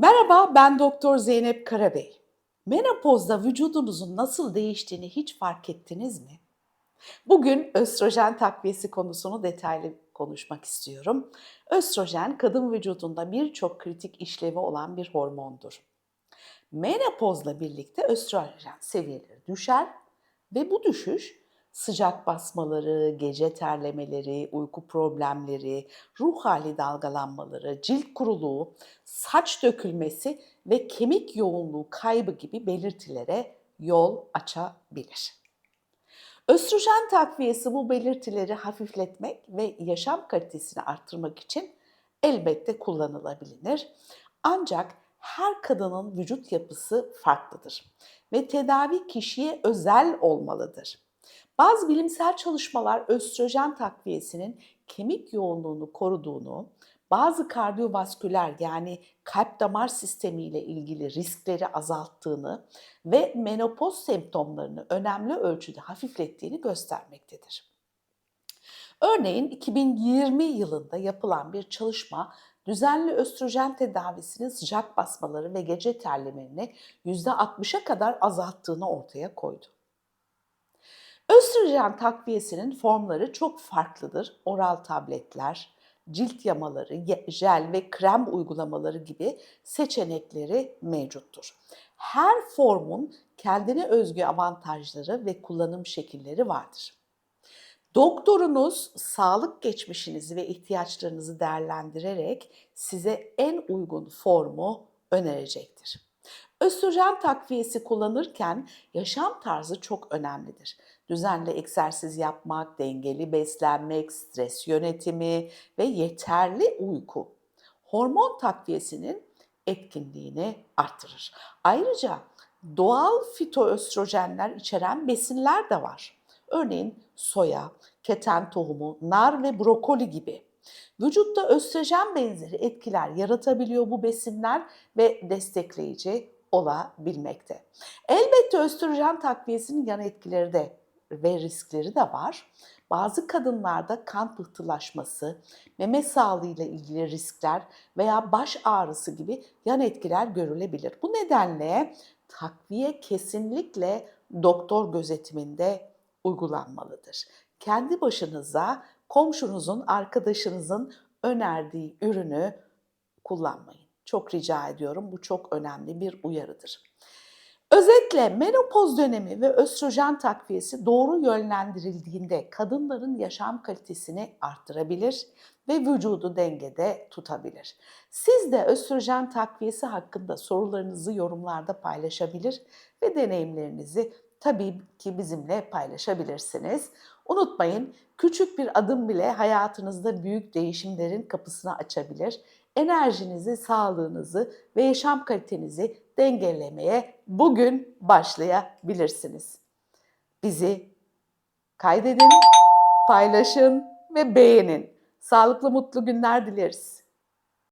Merhaba, ben Doktor Zeynep Karabey. Menopozda vücudunuzun nasıl değiştiğini hiç fark ettiniz mi? Bugün östrojen takviyesi konusunu detaylı konuşmak istiyorum. Östrojen kadın vücudunda birçok kritik işlevi olan bir hormondur. Menopozla birlikte östrojen seviyeleri düşer ve bu düşüş sıcak basmaları, gece terlemeleri, uyku problemleri, ruh hali dalgalanmaları, cilt kuruluğu, saç dökülmesi ve kemik yoğunluğu kaybı gibi belirtilere yol açabilir. Östrojen takviyesi bu belirtileri hafifletmek ve yaşam kalitesini arttırmak için elbette kullanılabilir. Ancak her kadının vücut yapısı farklıdır ve tedavi kişiye özel olmalıdır. Bazı bilimsel çalışmalar östrojen takviyesinin kemik yoğunluğunu koruduğunu, bazı kardiyovasküler yani kalp damar sistemi ile ilgili riskleri azalttığını ve menopoz semptomlarını önemli ölçüde hafiflettiğini göstermektedir. Örneğin 2020 yılında yapılan bir çalışma düzenli östrojen tedavisinin sıcak basmaları ve gece terlemelerini %60'a kadar azalttığını ortaya koydu. Östrojen takviyesinin formları çok farklıdır. Oral tabletler, cilt yamaları, jel ve krem uygulamaları gibi seçenekleri mevcuttur. Her formun kendine özgü avantajları ve kullanım şekilleri vardır. Doktorunuz sağlık geçmişinizi ve ihtiyaçlarınızı değerlendirerek size en uygun formu önerecektir. Östrojen takviyesi kullanırken yaşam tarzı çok önemlidir. Düzenli egzersiz yapmak, dengeli beslenmek, stres yönetimi ve yeterli uyku hormon takviyesinin etkinliğini arttırır. Ayrıca doğal fitoöstrojenler içeren besinler de var. Örneğin soya, keten tohumu, nar ve brokoli gibi. Vücutta östrojen benzeri etkiler yaratabiliyor bu besinler ve destekleyici olabilmekte. Elbette östrojen takviyesinin yan etkileri de ve riskleri de var. Bazı kadınlarda kan pıhtılaşması, meme sağlığı ile ilgili riskler veya baş ağrısı gibi yan etkiler görülebilir. Bu nedenle takviye kesinlikle doktor gözetiminde uygulanmalıdır. Kendi başınıza komşunuzun, arkadaşınızın önerdiği ürünü kullanmayın. Çok rica ediyorum. Bu çok önemli bir uyarıdır. Özetle menopoz dönemi ve östrojen takviyesi doğru yönlendirildiğinde kadınların yaşam kalitesini arttırabilir ve vücudu dengede tutabilir. Siz de östrojen takviyesi hakkında sorularınızı yorumlarda paylaşabilir ve deneyimlerinizi tabii ki bizimle paylaşabilirsiniz. Unutmayın küçük bir adım bile hayatınızda büyük değişimlerin kapısını açabilir. Enerjinizi, sağlığınızı ve yaşam kalitenizi dengelemeye bugün başlayabilirsiniz. Bizi kaydedin, paylaşın ve beğenin. Sağlıklı mutlu günler dileriz.